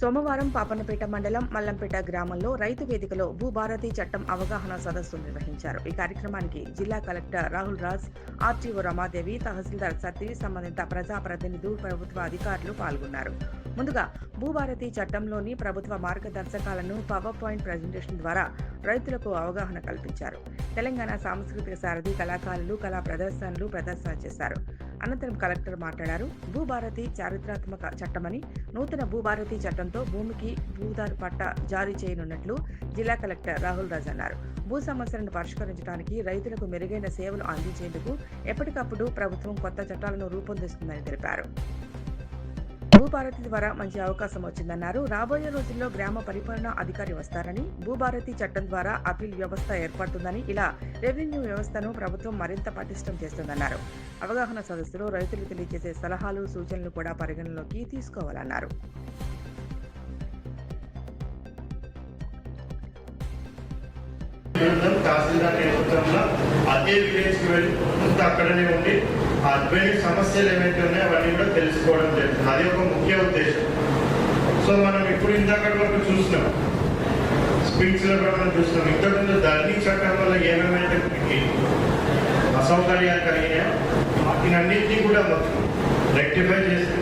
సోమవారం పాపన్నపేట మండలం మల్లంపేట గ్రామంలో రైతు వేదికలో భూభారతి చట్టం అవగాహన సదస్సు నిర్వహించారు. ఈ కార్యక్రమానికి జిల్లా కలెక్టర్ రాహుల్ రాజ్ ఆర్టీఓ రమాదేవి తహసీల్దార్ సతీ సంబంధిత ప్రజాప్రతినిధులు ప్రభుత్వ అధికారులు పాల్గొన్నారు. ముందుగా భూభారతి చట్టంలోని ప్రభుత్వ మార్గదర్శకాలను పవర్ పాయింట్ ప్రజెంటేషన్ ద్వారా రైతులకు అవగాహన కల్పించారు. తెలంగాణ సాంస్కృతిక సారథి కళాకారులు కళా ప్రదర్శనలు ప్రదర్శన చేశారు. అనంతరం కలెక్టర్ మాట్లాడారు. భూభారతి చారిత్రాత్మక చట్టమని నూతన భూభారతి చట్టంతో భూమికి భూదారు పట్ట జారీ చేయనున్నట్లు జిల్లా కలెక్టర్ రాహుల్ రాజ్ అన్నారు. భూ సమస్యలను పరిష్కరించడానికి రైతులకు మెరుగైన సేవలు అందించేందుకు ఎప్పటికప్పుడు ప్రభుత్వం కొత్త చట్టాలను రూపొందిస్తుందని తెలిపారు. భూభారతి ద్వారా మంచి అవకాశం వచ్చిందన్నారు. రాబోయే రోజుల్లో గ్రామ పరిపాలనా అధికారి వస్తారని భూభారతి చట్టం ద్వారా అపీల్ వ్యవస్థ ఏర్పడుతుందని ఇలా రెవెన్యూ వ్యవస్థను ప్రభుత్వం మరింత పటిష్టం చేస్తుందన్నారు. అవగాహన సదస్సులో రైతులు తెలియజేసే సలహాలు సూచనలు కూడా పరిగణలోకి తీసుకోవాలన్నారు. తహసీల్దార్ నేతృత్వంలో అదే విలేజ్కి వెళ్ళి అక్కడనే ఉండి ఆ సమస్యలు ఏవైతే ఉన్నాయో అవన్నీ కూడా తెలుసుకోవడం జరుగుతుంది. అది ఒక ముఖ్య ఉద్దేశం. సో మనం ఇప్పుడు ఇందాక వరకు చూసినాం. స్పీచ్లో కూడా మనం చూసినాం. ఇంతకుముందు ధరణి చట్టం వల్ల ఏమేమైతే మనకి అసౌకర్యాలు కలిగినాయో వాటిని అన్నింటినీ కూడా మొత్తం రెక్టిఫై చేసి